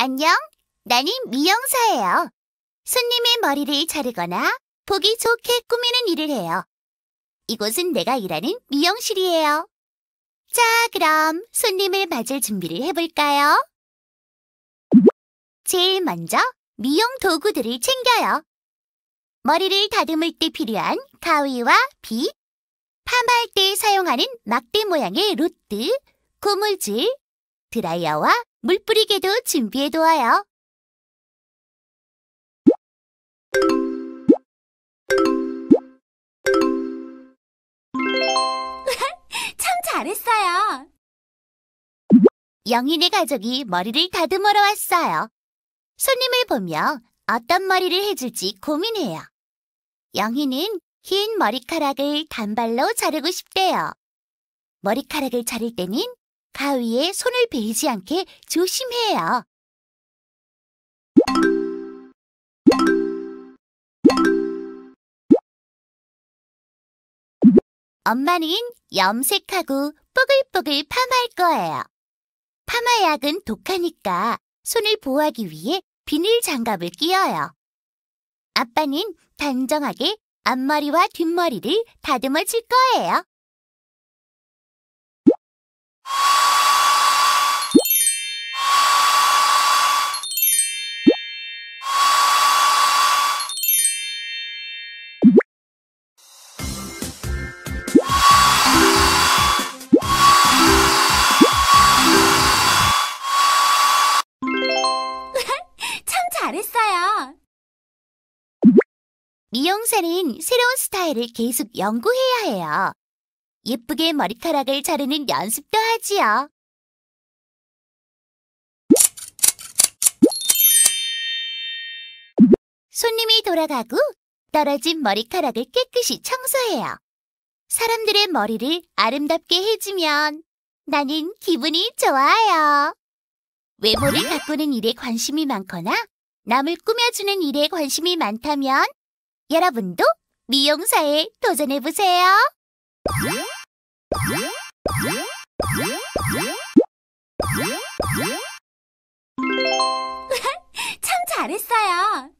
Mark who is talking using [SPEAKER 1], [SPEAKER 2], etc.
[SPEAKER 1] 안녕. 나는 미용사예요. 손님의 머리를 자르거나 보기 좋게 꾸미는 일을 해요. 이곳은 내가 일하는 미용실이에요. 자, 그럼 손님을 맞을 준비를 해볼까요? 제일 먼저 미용 도구들을 챙겨요. 머리를 다듬을 때 필요한 가위와 빗, 팜할 때 사용하는 막대 모양의 로트, 고무줄, 드라이어와 물 뿌리개도 준비해두어요.
[SPEAKER 2] 참 잘했어요.
[SPEAKER 1] 영인의 가족이 머리를 다듬으러 왔어요. 손님을 보며 어떤 머리를 해줄지 고민해요. 영희는 긴 머리카락을 단발로 자르고 싶대요. 머리카락을 자를 때는 가위에 손을 베이지 않게 조심해요. 엄마는 염색하고 뽀글뽀글 팜할 거예요. 파마약은 독하니까 손을 보호하기 위해 비닐 장갑을 끼워요. 아빠는 단정하게 앞머리와 뒷머리를 다듬어 줄 거예요.
[SPEAKER 2] 잘했어요.
[SPEAKER 1] 미용사는 새로운 스타일을 계속 연구해야 해요. 예쁘게 머리카락을 자르는 연습도 하지요. 손님이 돌아가고 떨어진 머리카락을 깨끗이 청소해요. 사람들의 머리를 아름답게 해주면 나는 기분이 좋아요. 외모를 가꾸는 일에 관심이 많거나 남을 꾸며주는 일에 관심이 많다면 여러분도 미용사에 도전해보세요.
[SPEAKER 2] 참 잘했어요.